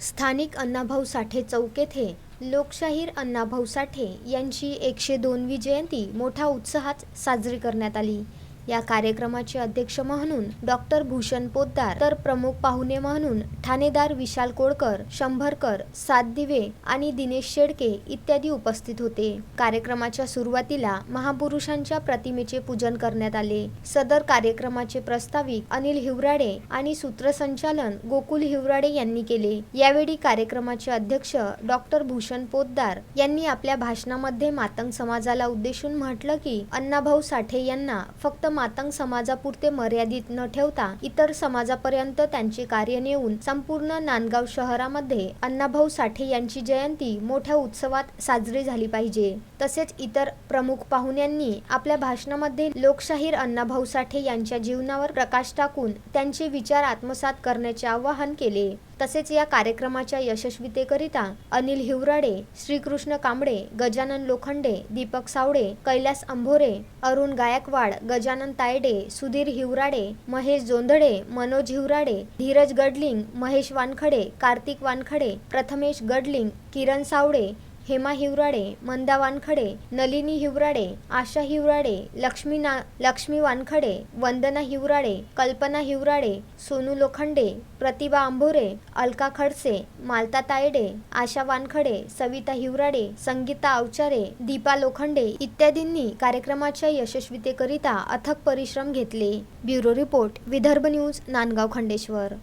स्थानिक अण्णाभाऊ साठे चौक येथे लोकशाहीर अण्णाभाऊ साठे यांची एकशे दोनवी जयंती मोठ्या उत्साहात साजरी करण्यात आली. या कार्यक्रमाचे अध्यक्ष म्हणून डॉक्टर भूषण पोद्दार तर प्रमुख पाहुणे म्हणून ठाणेदार विशाल कोळकर शंभरकर सात दिवे आणि दिनेश शेडके इत्यादी उपस्थित होते. कार्यक्रमाच्या सुरुवातीला महापुरुषांच्या प्रतिमेचे पूजन करण्यात आले. सदर कार्यक्रमाचे प्रस्ताविक अनिल हिवराडे आणि सूत्रसंचालन गोकुल हिवराडे यांनी केले. यावेळी कार्यक्रमाचे अध्यक्ष डॉक्टर भूषण पोद्दार यांनी आपल्या भाषणामध्ये मातंग समाजाला उद्देशून म्हटलं की अण्णाभाऊ साठे यांना फक्त मातंग समाजापुरते मर्यादित न ठेवता इतर समाजापर्यंत त्यांचे कार्य नेऊन संपूर्ण नांदगाव शहरामध्ये अण्णाभाऊ साठे यांची जयंती मोठ्या उत्सवात साजरी झाली पाहिजे. तसेच इतर प्रमुख पाहुण्यांनी आपल्या भाषणामध्ये लोकशाहीर अण्णाभाऊ साठे यांच्या जीवनावर प्रकाश टाकून त्यांचे विचार आत्मसात करण्याचे आवाहन केले. तसेच या कार्यक्रमाच्या यशस्वीतेकरिता अनिल हिवराडे श्रीकृष्ण कांबळे गजानन लोखंडे दीपक सावडे कैलास अंभोरे अरुण गायकवाड गजानन गजानन तायडे सुधीर हिवराडे महेश जोंधळे मनोज हिवराडे धीरज गडलिंग महेश वानखडे कार्तिक वानखडे प्रथमेश गडलिंग किरण सावडे हेमा हिवराडे मंदा वानखडे नलिनी हिवराडे आशा हिवराडे लक्ष्मी ना लक्ष्मी वानखडे वंदना हिवराडे कल्पना हिवराडे सोनू लोखंडे प्रतिभा आंभोरे अलका खडसे मालता तायडे आशा वानखडे सविता हिवराडे संगीता अवचारे दीपा लोखंडे इत्यादींनी कार्यक्रमाच्या यशस्वीतेकरिता अथक परिश्रम घेतले. Bureau report Vidarbha news Nandgaon Khandeshwar.